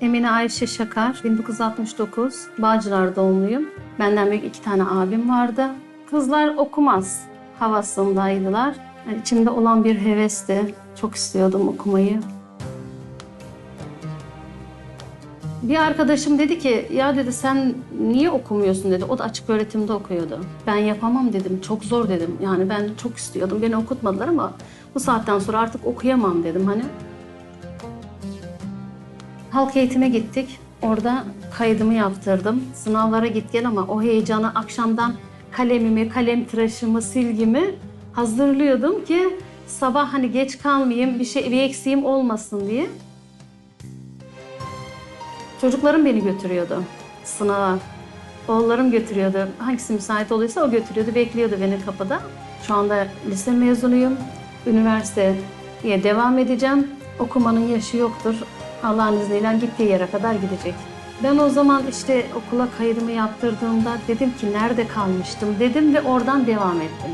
Emine Ayşe Şakar, 1969, Bağcılar doğumluyum. Benden büyük iki tane abim vardı. Kızlar okumaz havasındaydılar. Yani içimde olan bir hevesti. Çok istiyordum okumayı. Bir arkadaşım dedi ki, ya dedi sen niye okumuyorsun dedi. O da açık öğretimde okuyordu. Ben yapamam dedim, çok zor dedim. Yani ben çok istiyordum, beni okutmadılar ama bu saatten sonra artık okuyamam dedim hani. Halk eğitime gittik. Orada kaydımı yaptırdım. Sınavlara git gel ama o heyecanı akşamdan kalemimi, kalem tıraşımı, silgimi hazırlıyordum ki sabah hani geç kalmayayım, bir şey bir eksiğim olmasın diye. Çocuklarım beni götürüyordu sınava. Oğullarım götürüyordu. Hangisi müsait oluyorsa o götürüyordu, bekliyordu beni kapıda. Şu anda lise mezunuyum. Üniversiteye devam edeceğim. Okumanın yaşı yoktur. Allah'ın izniyle gittiği yere kadar gidecek. Ben o zaman işte okula kaydımı yaptırdığımda dedim ki nerede kalmıştım dedim ve oradan devam ettim.